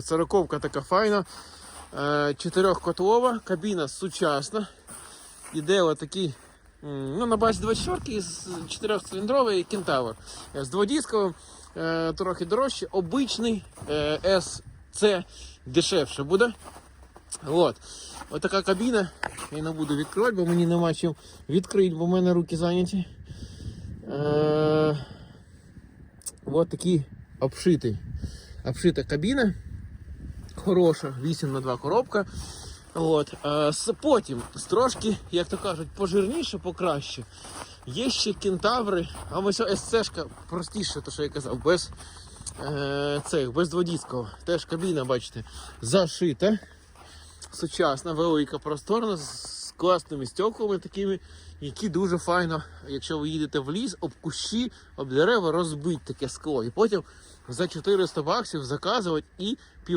Сороковка така файна. Е, Чотирьохкотлова, кабіна сучасна. Іде отакий, ну, на базі 24 з чотирьохциліндровий кентавр. Е, З дводісковим, е, трохи дорожче. Обичний SC дешевше буде. От. Ось така кабіна. Я не буду відкривати, бо мені нема чим відкрити, бо в мене руки зайняті. Ось такий обшитий. Обшита кабіна. Хороша, 8 на 2 коробка. От. Е, потім трошки, як то кажуть, пожирніше, покраще. Є ще кентаври, а ось СЦшка простіше, то що я казав, без е, цих, без дводіського. Теж кабіна, бачите, зашита. Сучасна, велика, просторна, з класними стеклами такими, які дуже файно, якщо ви їдете в ліс, об кущі, об дерева розбить таке скло. І потім за 400 баксів заказувати і пів.